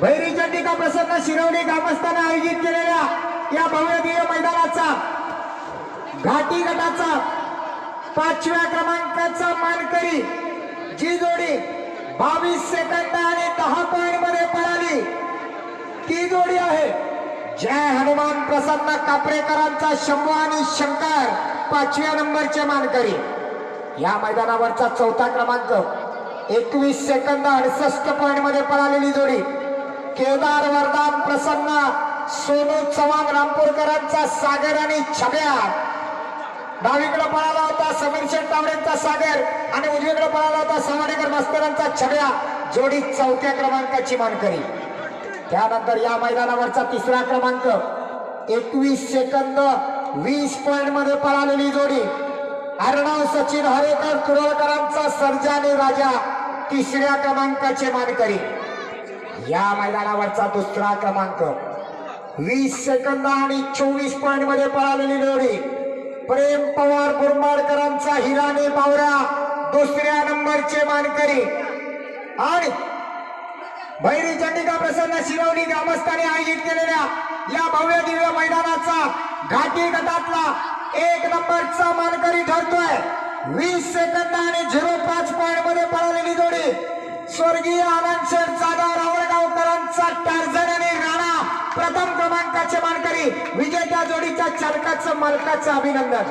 भैरीच्या टीका प्रसन्न शिरवणी ग्रामस्थांना आयोजित केलेल्या या भव्यदीय मैदानाचा घाटी गटाचा पाचव्या क्रमांकाचा मानकरी जी जोडी बावीस सेकंद आणि दहा पॉइंटमध्ये पळाली. ती जोडी आहे जय हनुमान प्रसन्न कापरेकरांचा शंभू आणि शंकर पाचव्या नंबरचे मानकरी. या मैदानावरचा चौथा क्रमांक एकवीस सेकंद अडसष्ट पॉइंटमध्ये पळालेली जोडी. केदार वरदान प्रसन्न सोनू चव्हाण रामपूरकरांचा सागर आणि छब्या. डावीकडे पळाला होता समीर शेठ तावडेंचा सागर आणि उजवीकडे पळाला होता सवाडेकर मास्तरांचा छब्या. जोडी चौथ्या क्रमांकाची मानकरी. त्यानंतर या मैदानावरचा तिसरा क्रमांक. एकवीस सेकंद वीस पॉइंटमध्ये पळालेली जोडी. अर्णव सचिन हरेकर तुरळकरांचा सर्जाने राजा. तिसऱ्या क्रमांकाचे मानकरी. या मैदानावरचा दुसरा क्रमांक. वीस सेकंद आणि चोवीस पॉइंटमध्ये पळालेली जोडी प्रेम पवार बुरमाडकरांचा हिराने बावरा दुसऱ्या नंबरचे मानकरी. आणि भैरी चंडिका प्रसन्न शिरवली ग्रामस्थाने आयोजित केलेल्या या भव्य दिव्य मैदानाचा घाटी गटातला एक नंबरचा मानकरी ठरतोय. वीस सेकंद आणि झिरो पाच पॉइंटमध्ये पळालेली जोडी. स्वर्गीय आनंद शेठ जाधव मानकरी विजेत्या जोडीच्या चालकाचं मालकाचं अभिनंदन.